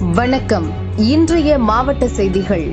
வணக்கம். இன்றைய மாவட்ட செய்திகள்.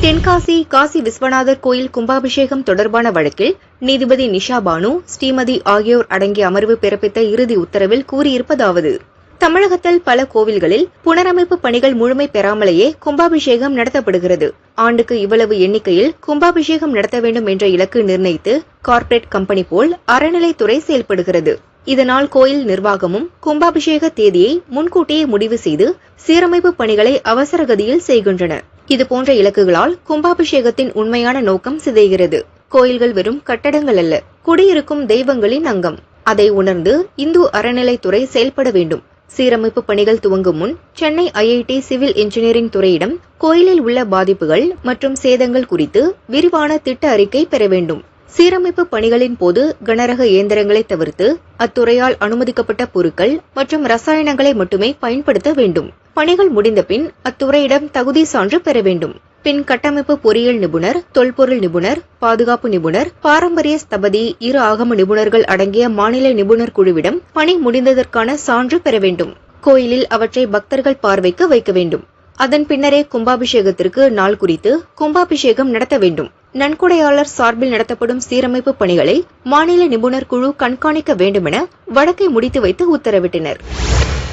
தென்காசி காசி விஸ்வநாதர் கோயில் கும்பாபிஷேகம் தொடர்பான வழக்கில் நீதிபதி நிஷா பானு ஸ்ரீமதி ஆகியோர் அடங்கிய அமர்வு பிறப்பித்த இறுதி உத்தரவில் கூறியிருப்பதாவது தமிழகத்தில் பல கோவில்களில் புனரமைப்பு பணிகள் முழுமை பெறாமலேயே கும்பாபிஷேகம் நடத்தப்படுகிறது. ஆண்டுக்கு இவ்வளவு எண்ணிக்கையில் கும்பாபிஷேகம் நடத்த வேண்டும் என்ற இலக்கு நிர்ணயித்து கார்ப்பரேட் கம்பெனி போல் அறநிலைத்துறை செயல்படுகிறது. இதனால் கோயில் நிர்வாகமும் கும்பாபிஷேக தேதியை முன்கூட்டியே முடிவு செய்து சீரமைப்பு பணிகளை அவசரகதியில் செய்கின்றன. இதுபோன்ற இலக்குகளால் கும்பாபிஷேகத்தின் உண்மையான நோக்கம் சிதைகிறது. கோயில்கள் வெறும் கட்டடங்கள் அல்ல குடியிருக்கும் தெய்வங்களின் அங்கம். அதை உணர்ந்து இந்து அறநிலைத்துறை செயல்பட வேண்டும். சீரமைப்பு பணிகள் துவங்கும் முன் சென்னை ஐஐடி சிவில் இன்ஜினியரிங் துறையிடம் கோயிலில் உள்ள பாதிப்புகள் மற்றும் சேதங்கள் குறித்து விரிவான திட்ட அறிக்கை பெற வேண்டும். சீரமைப்பு பணிகளின் போது கனரக இயந்திரங்களை தவிர்த்து அத்துறையால் அனுமதிக்கப்பட்ட பொருட்கள் மற்றும் ரசாயனங்களை மட்டுமே பயன்படுத்த வேண்டும். பணிகள் முடிந்த பின் அத்துறையிடம் தகுதி சான்று பெற வேண்டும். பின் கட்டமைப்பு பொறியியல் நிபுணர் தொல்பொருள் நிபுணர் பாதுகாப்பு நிபுணர் பாரம்பரிய ஸ்தபதி இரு ஆகம நிபுணர்கள் அடங்கிய மாநில நிபுணர் குழுவிடம் பணி முடிந்ததற்கான சான்று பெற வேண்டும். கோயிலில் அவற்றை பக்தர்கள் பார்வைக்கு வைக்க வேண்டும். அதன் பின்னரே கும்பாபிஷேகத்திற்கு நாள் குறித்து கும்பாபிஷேகம் நடத்த வேண்டும். நன்கொடையாளர் சார்பில் நடத்தப்படும் சீரமைப்பு பணிகளை மாநில நிபுணர் குழு கண்காணிக்க வேண்டுமென வழக்கை முடித்து வைத்து உத்தரவிட்டனர்.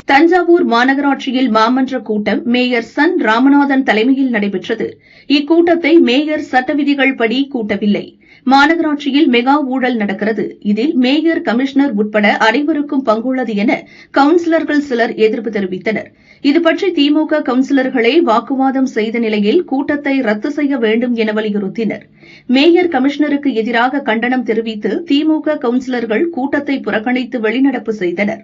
தஞ்சாவூர் மாநகராட்சியில் மாமன்ற கூட்டம் மேயர் சன் ராமநாதன் தலைமையில் நடைபெற்றது. இக்கூட்டத்தை மேயர் சட்ட விதிகள் படி கூட்டவில்லை. மாநகராட்சியில் மெகா ஊழல் நடக்கிறது. இதில் மேயர் கமிஷனர் உட்பட அனைவருக்கும் பங்குள்ளது என கவுன்சிலர்கள் சிலர் எதிர்ப்பு தெரிவித்தனர். இதுபற்றி திமுக கவுன்சிலர்களே வாக்குவாதம் செய்த நிலையில் கூட்டத்தை ரத்து செய்ய வேண்டும் என வலியுறுத்தினர். மேயர் கமிஷனருக்கு எதிராக கண்டனம் தெரிவித்து திமுக கவுன்சிலர்கள் கூட்டத்தை புறக்கணித்து வெளிநடப்பு செய்தனர்.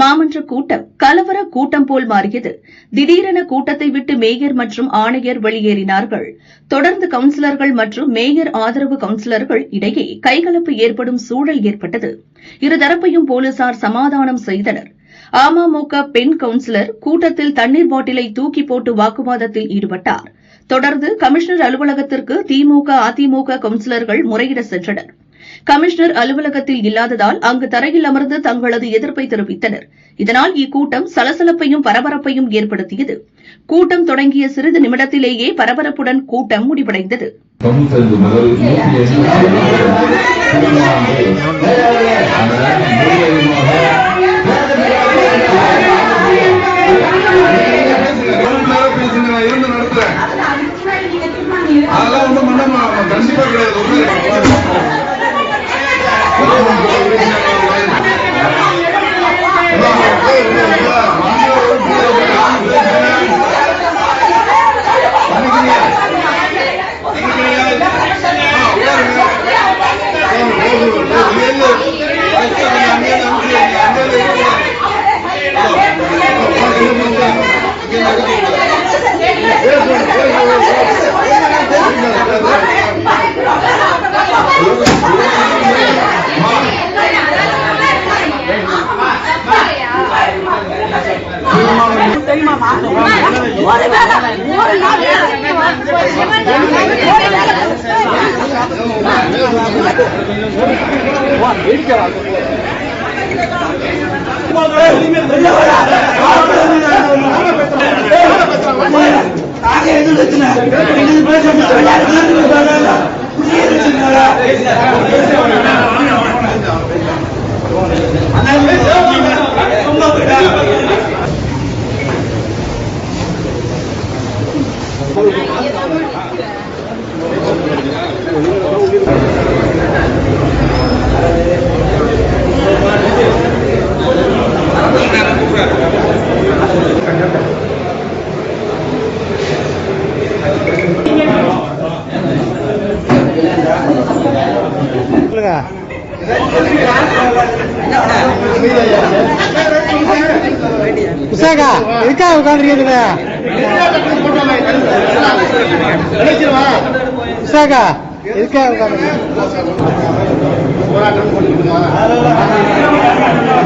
மாமன்ற கூட்டம் கலவர கூட்டம் போல் மாறியது. திடீரென கூட்டத்தை விட்டு மேயர் மற்றும் ஆணையர் வெளியேறினார்கள். தொடர்ந்து கவுன்சிலர்கள் மற்றும் மேயர் ஆதரவு கவுன்சிலர்கள் இடையே கைகலப்பு ஏற்படும் சூழல் ஏற்பட்டது. இருதரப்பையும் போலீசார் சமாதானம் செய்தனர். அமமுக பெண் கவுன்சிலர் கூட்டத்தில் தண்ணீர் பாட்டிலை தூக்கி போட்டு வாக்குவாதத்தில் ஈடுபட்டார். தொடர்ந்து கமிஷனர் அலுவலகத்திற்கு திமுக அதிமுக கவுன்சிலர்கள் முறையிட சென்றனர். கமிஷனர் அலுவலகத்தில் இல்லாததால் அங்கு தரையில் அமர்ந்து தங்களது எதிர்ப்பை தெரிவித்தனர். இதனால் இக்கூட்டம் சலசலப்பையும் பரபரப்பையும் ஏற்படுத்தியது. கூட்டம் தொடங்கிய சிறிது நிமிடத்திலேயே பரபரப்புடன் கூட்டம் முடிவடைந்தது. தொண்ணூத்தஞ்சு முதல் Thank you. இருந்து நடத்துறேன் அதெல்லாம் ஒண்ணும் பண்ண மா- கண்டிப்பா கிடையாது உஷாக்கா இருக்கா உட்காந்துருக்கீங்க இருக்கா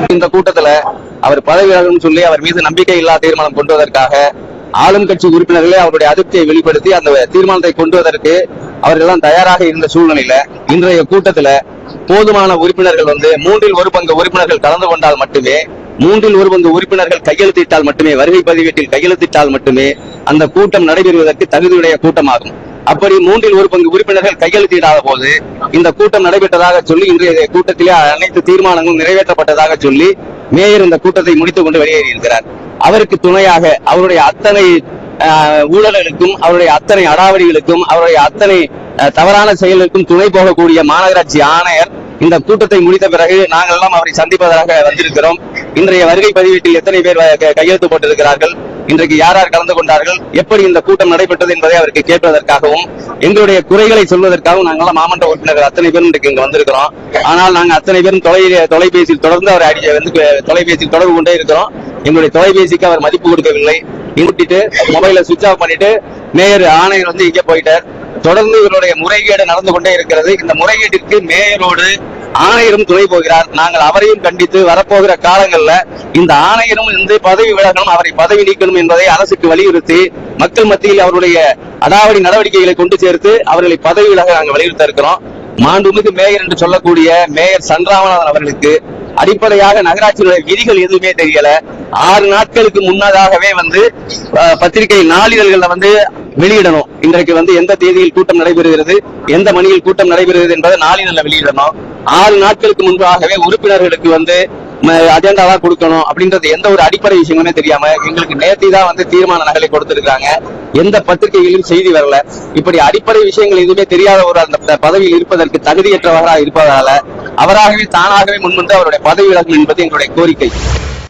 இந்த கூட்டத்துல அவர் பதவி சொல்லி அவர் மீது நம்பிக்கை இல்லா தீர்மானம் கொண்டு வருவதற்காக ஆளும் கட்சி உறுப்பினர்களே அவருடைய அதிருப்தியை வெளிப்படுத்தி அந்த தீர்மானத்தை கொண்டு வருவதற்கு அவர்கள் எல்லாம் தயாராக இருந்த சூழ்நிலையில இன்றைய கூட்டத்துல போதுமான உறுப்பினர்கள் வந்து மூன்றில் ஒரு பங்கு உறுப்பினர்கள் கலந்து கொண்டால் மட்டுமே மூன்றில் ஒரு பங்கு உறுப்பினர்கள் கையெழுத்திட்டால் மட்டுமே வருகை பதிவேட்டில் கையெழுத்திட்டால் மட்டுமே அந்த கூட்டம் நடைபெறுவதற்கு தகுதியுடைய கூட்டமாகும். அப்படி மூன்றில் ஒரு பங்கு உறுப்பினர்கள் கையெழுத்திடாத போது இந்த கூட்டம் நடைபெற்றதாக சொல்லி இன்றைய கூட்டத்திலே அனைத்து தீர்மானங்களும் நிறைவேற்றப்பட்டதாக சொல்லி மேயர் இந்த கூட்டத்தை முடித்துக் கொண்டு வெளியேறியிருக்கிறார் அவருக்கு துணையாக அவருடைய அத்தனை ஆஹ், ஊழல்களுக்கும் அவருடைய அத்தனை அடாவடிகளுக்கும் அவருடைய அத்தனை தவறான செயலுக்கும் துணை போகக்கூடிய மாநகராட்சி ஆணையர் இந்த கூட்டத்தை முடித்த பிறகு நாங்கள் எல்லாம் அவரை சந்திப்பதாக வந்திருக்கிறோம். இன்றைய வருகை பதிவீட்டில் எத்தனை பேர் கையெழுத்து போட்டிருக்கிறார்கள் இன்றைக்கு யார் யார் கலந்து கொண்டார்கள்? எப்படி இந்த கூட்டம் நடைபெற்றது என்பதை அவருக்கு கேட்பதற்காகவும் எங்களுடைய குறைகளை சொல்வதற்காகவும் நாங்கள் மாமன்ற உறுப்பினர்கள் அத்தனை பேரும் இன்றைக்கு இங்க வந்திருக்கிறோம். ஆனால் நாங்க அத்தனை பேரும் தொலை தொலைபேசியில் தொடர்ந்து அவர் அடி வந்து தொலைபேசியில் தொடர்பு கொண்டே இருக்கிறோம். எங்களுடைய தொலைபேசிக்கு அவர் மதிப்பு கொடுக்கவில்லை. இன்விட்டு மொபைலை சுவிட்ச் ஆஃப் பண்ணிட்டு மேயர் ஆணையர் வந்து இங்கே போயிட்டார். தொடர்ந்து இவருடைய முறைகேடு நடந்து கொண்டே இருக்கிறது. இந்த முறைகேட்டிற்கு மேயரோடு ஆணையரும் துணை போகிறார். நாங்கள் அவரையும் கண்டித்து வரப்போகிற காலங்கள்ல இந்த ஆணையரும் இருந்து பதவி விலகணும் அவரை பதவி நீக்கணும் என்பதை அரசுக்கு வலியுறுத்தி மக்கள் மத்தியில் அவருடைய அடாவடி நடவடிக்கைகளை கொண்டு சேர்த்து அவர்களை பதவி விலக நாங்கள் வலியுறுத்த இருக்கிறோம். மாண்புமிகு மேயர் என்று சொல்லக்கூடிய மேயர் சன்ராமநாதன் அவர்களுக்கு அடிப்படையாக நகராட்சியினுடைய விதிகள் எதுவுமே தெரியல. ஆறு நாட்களுக்கு முன்னதாகவே வந்து பத்திரிகை நாளிதழ்கள்ல வந்து வெளியிடணும். இன்றைக்கு வந்து எந்த தேதியில் கூட்டம் நடைபெறுகிறது எந்த மணியில் கூட்டம் நடைபெறுகிறது என்பதை நல்ல வெளியிடணும். ஆறு நாட்களுக்கு முன்பாகவே உறுப்பினர்களுக்கு வந்து அஜெண்டாவா கொடுக்கணும் அப்படின்றது எந்த ஒரு அடிப்படை விஷயமுமே தெரியாம எங்களுக்கு நேத்தி தான் வந்து தீர்மான நகலை கொடுத்திருக்காங்க எந்த பத்திரிகைகளிலும் செய்தி வரல. இப்படி அடிப்படை விஷயங்கள் எதுவுமே தெரியாத ஒரு அந்த பதவியில் இருப்பதற்கு தகுதியற்றவராக இருப்பதால அவராகவே தானாகவே முன்வந்து அவருடைய பதவி விலகும் என்பது எங்களுடைய கோரிக்கை.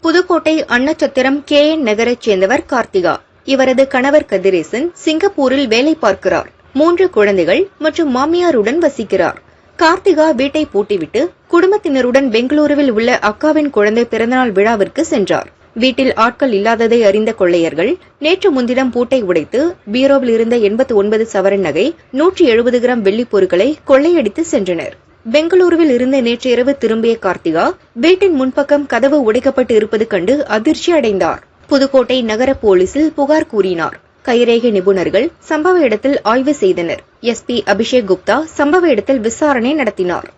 புதுக்கோட்டை அன்னச்சத்திரம் கே என் நகரைச் சேர்ந்தவர் கார்த்திகா. இவரது கணவர் கதிரேசன் சிங்கப்பூரில் வேலை பார்க்கிறார். மூன்று குழந்தைகள் மற்றும் மாமியாருடன் வசிக்கிறார். கார்த்திகா வீட்டை பூட்டிவிட்டு குடும்பத்தினருடன் பெங்களூருவில் உள்ள அக்காவின் குழந்தை பிறந்தநாள் விழாவிற்கு சென்றார். வீட்டில் ஆட்கள் இல்லாததை அறிந்த கொள்ளையர்கள் நேற்று முன்தினம் பூட்டை உடைத்து பீரோவில் இருந்த எண்பத்தி ஒன்பது சவரன் நகை நூற்றி எழுபது கிராம் வெள்ளிப் பொருட்களை கொள்ளையடித்து சென்றனர். பெங்களூருவில் இருந்து நேற்று இரவு திரும்பிய கார்த்திகா வீட்டின் முன்பக்கம் கதவு உடைக்கப்பட்டு இருப்பது கண்டு அதிர்ச்சி அடைந்தார் புதுக்கோட்டை நகர போலீசில் புகார் கூறினார். கைரேகை நிபுணர்கள் சம்பவ இடத்தில் ஆய்வு செய்தனர். எஸ்பி அபிஷேக் குப்தா சம்பவ இடத்தில் விசாரணை நடத்தினார்.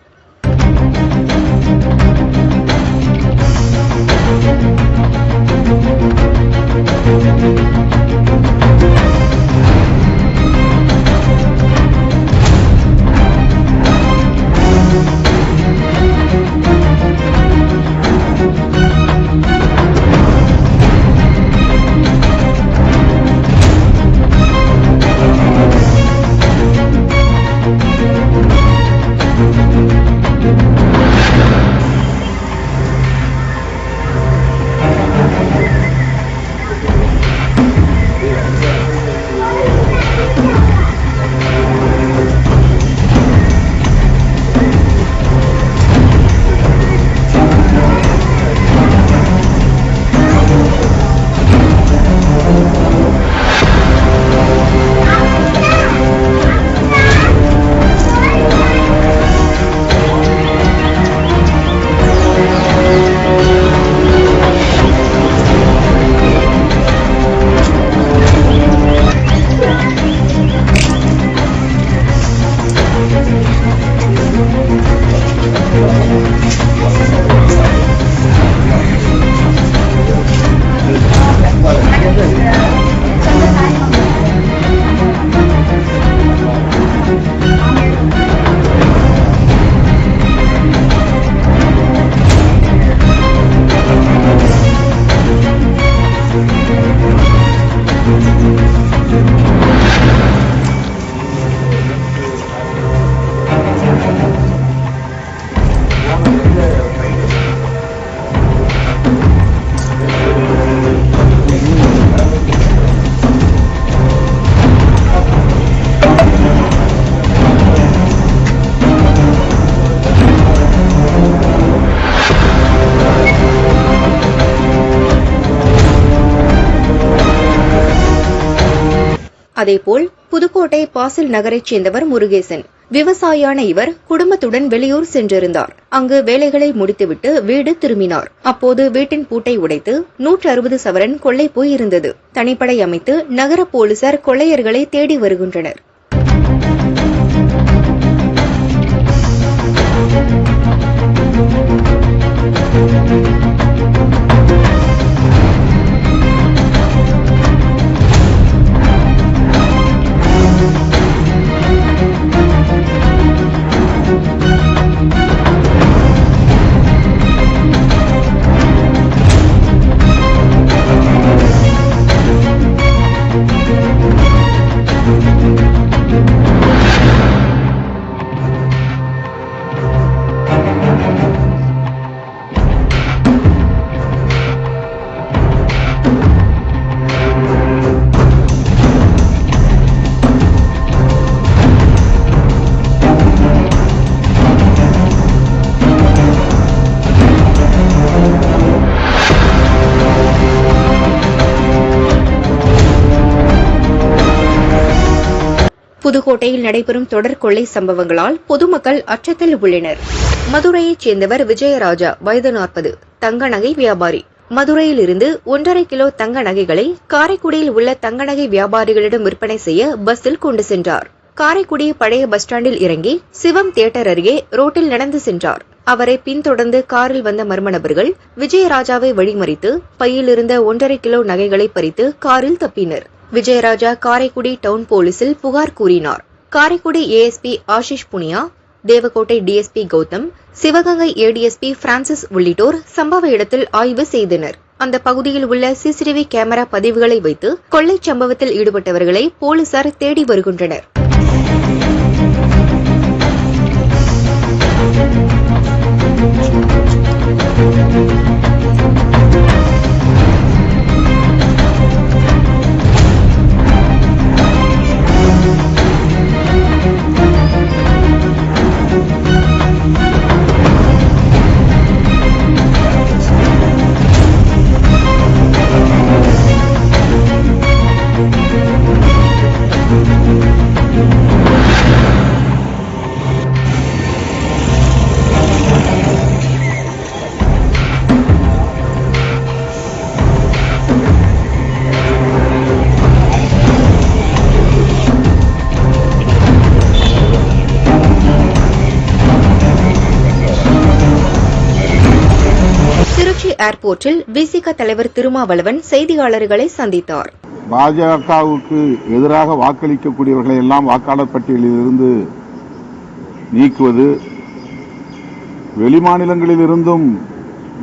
அதேபோல் புதுக்கோட்டை பாசில் நகரைச் சேர்ந்தவர் முருகேசன். விவசாயியான இவர் குடும்பத்துடன் வெளியூர் சென்றிருந்தார். அங்கு வேலைகளை முடித்துவிட்டு வீடு திரும்பினார். அப்போது வீட்டின் பூட்டை உடைத்து நூற்று அறுபது சவரன் கொள்ளை போய் இருந்தது. தனிப்படை அமைத்து நகர போலீசார் கொள்ளையர்களை தேடி வருகின்றனர். Thank you. புதுக்கோட்டையில் நடைபெறும் தொடர் கொள்ளை சம்பவங்களால் பொதுமக்கள் அச்சத்தில் உள்ளனர். மதுரையைச் சேர்ந்தவர் விஜயராஜா வயது நாற்பது தங்க நகை வியாபாரி. மதுரையில் இருந்து ஒன்றரை கிலோ தங்க நகைகளை காரைக்குடியில் உள்ள தங்க நகை வியாபாரிகளிடம் விற்பனை செய்ய பஸ்ஸில் கொண்டு சென்றார். காரைக்குடி பழைய பஸ் ஸ்டாண்டில் இறங்கி சிவம் தியேட்டர் அருகே ரோட்டில் நடந்து சென்றார். அவரை பின்தொடர்ந்து காரில் வந்த மர்ம நபர்கள் விஜயராஜாவை வழிமறித்து பையில் இருந்த ஒன்றரை கிலோ நகைகளை பறித்து காரில் தப்பினர். விஜயராஜா காரைக்குடி டவுன் போலீசில் புகார் கூறினார். Karaikudi ASP Ashish Punia Devakottai DSP Gautam Sivaganga ADSP Francis உள்ளிட்டோர் சம்பவ இடத்தில் ஆய்வு செய்தனர். அந்த பகுதியில் உள்ள சிசிடிவி கேமரா பதிவுகளை வைத்து கொள்ளைச் சம்பவத்தில் ஈடுபட்டவர்களை போலீசார் தேடி வருகின்றனர். திருச்சி ஏர்போர்ட்டில் விசிக தலைவர் திருமாவளவன் செய்தியாளர்களை சந்தித்தார். பாஜகவுக்கு எதிராக வாக்களிக்கக்கூடியவர்களை எல்லாம் வாக்காளர் பட்டியலில் இருந்து நீக்குவது வெளிமாநிலங்களில் இருந்தும்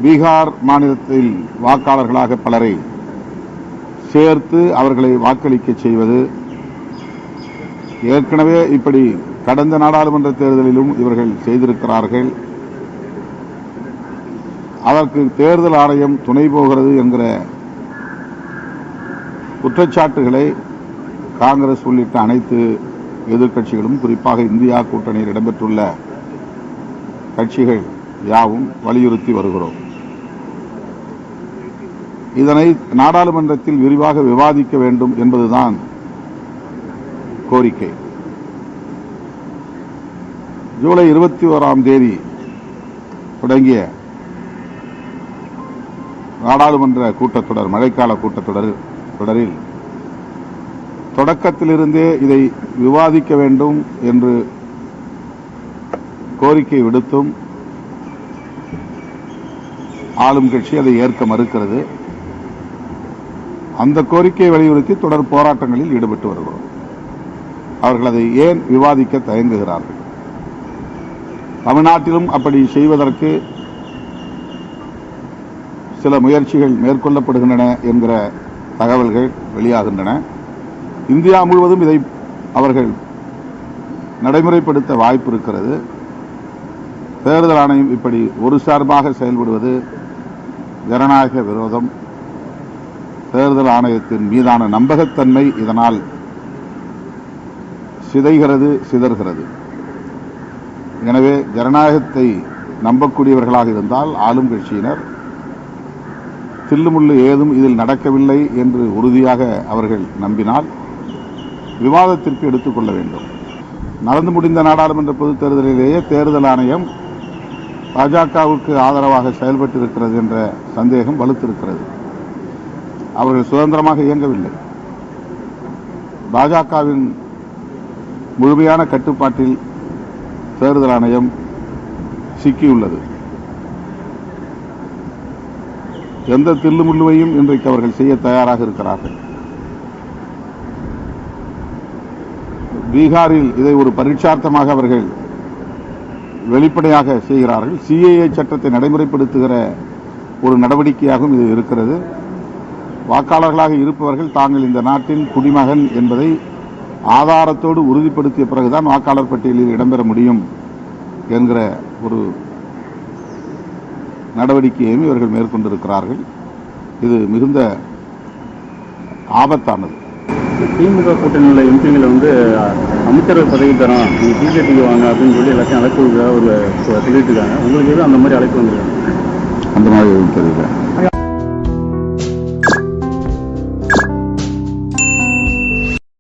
பீகார் மாநிலத்தில் வாக்காளர்களாக பலரை சேர்த்து அவர்களை வாக்களிக்க செய்வது ஏற்கனவே இப்படி கடந்த நாடாளுமன்ற தேர்தலிலும் இவர்கள் செய்திருக்கிறார்கள். அதற்கு தேர்தல் ஆணையம் துணை போகிறது என்கிற குற்றச்சாட்டுகளை காங்கிரஸ் உள்ளிட்ட அனைத்து எதிர்க்கட்சிகளும் குறிப்பாக இந்தியா கூட்டணியில் இடம்பெற்றுள்ள கட்சிகள் யாவும் வலியுறுத்தி வருகிறோம். இதனை நாடாளுமன்றத்தில் விரிவாக விவாதிக்க வேண்டும் என்பதுதான் கோரிக்கை. ஜூலை இருபத்தி ஓராம் தேதி தொடங்கிய நாடாளுமன்ற கூட்டத்தொடர் மழைக்கால கூட்டத்தொடர் தொடரில் தொடக்கத்திலிருந்தே இதை விவாதிக்க வேண்டும் என்று கோரிக்கை விடுத்தும் ஆளும் கட்சி அதை ஏற்க மறுக்கிறது. அந்த கோரிக்கையை வலியுறுத்தி தொடர் போராட்டங்களில் ஈடுபட்டு வருகிறோம். அவர்கள் அதை ஏன் விவாதிக்க தயங்குகிறார்கள்? தமிழ்நாட்டிலும் அப்படி செய்வதற்கு சில முயற்சிகள் மேற்கொள்ளப்படுகின்றன என்கிற தகவல்கள் வெளியாகின்றன. இந்தியா முழுவதும் இதை அவர்கள் நடைமுறைப்படுத்த வாய்ப்பு இருக்கிறது. தேர்தல் ஆணையம் இப்படி ஒரு சார்பாக செயல்படுவது ஜனநாயக விரோதம். தேர்தல் ஆணையத்தின் மீதான நம்பகத்தன்மை இதனால் சிதைகிறது சிதறுகிறது. எனவே ஜனநாயகத்தை நம்பக்கூடியவர்களாக இருந்தால் ஆளும் கட்சியினர் தில்லுமுள்ளு ஏதும் இதில் நடக்கவில்லை என்று உறுதியாக அவர்கள் நம்பினால் விவாதத்திற்கு எடுத்துக்கொள்ள வேண்டும். நடந்து முடிந்த நாடாளுமன்ற பொதுத் தேர்தலிலேயே தேர்தல் ஆணையம் பாஜகவுக்கு ஆதரவாக செயல்பட்டிருக்கிறது என்ற சந்தேகம் வலுத்திருக்கிறது. அவர்கள் சுதந்திரமாக இயங்கவில்லை. பாஜகவின் முழுமையான கட்டுப்பாட்டில் தேர்தல் ஆணையம் சிக்கியுள்ளது. எந்த தில்லுமுள்ளுவையும் இன்றைக்கு அவர்கள் செய்ய தயாராக இருக்கிறார்கள். பீகாரில் இதை ஒரு பரீட்சார்த்தமாக அவர்கள் வெளிப்படையாக செய்கிறார்கள். சிஏஏ சட்டத்தை நடைமுறைப்படுத்துகிற ஒரு நடவடிக்கையாகவும் இது இருக்கிறது. வாக்காளர்களாக இருப்பவர்கள் தாங்கள் இந்த நாட்டின் குடிமகன் என்பதை ஆதாரத்தோடு உறுதிப்படுத்திய பிறகுதான் வாக்காளர் பட்டியலில் இடம்பெற முடியும் என்கிற ஒரு நடவடிக்கையையும் இவர்கள் மேற்கொண்டிருக்கிறார்கள். இது மிகுந்த ஆபத்தானது. திமுக கூட்டணியில் எம்பிங்களை வந்து அமைச்சரவை பதவி தரோம் நீங்க பிஜேபிக்கு வாங்க அப்படின்னு சொல்லி எல்லாத்தையும் அழைப்பு ஒரு சொல்லிட்டு இருக்காங்க உங்களுக்கு எதுவும் அந்த மாதிரி அழைப்பு வந்துருக்காங்க அந்த மாதிரி எதுவும் தெரியல.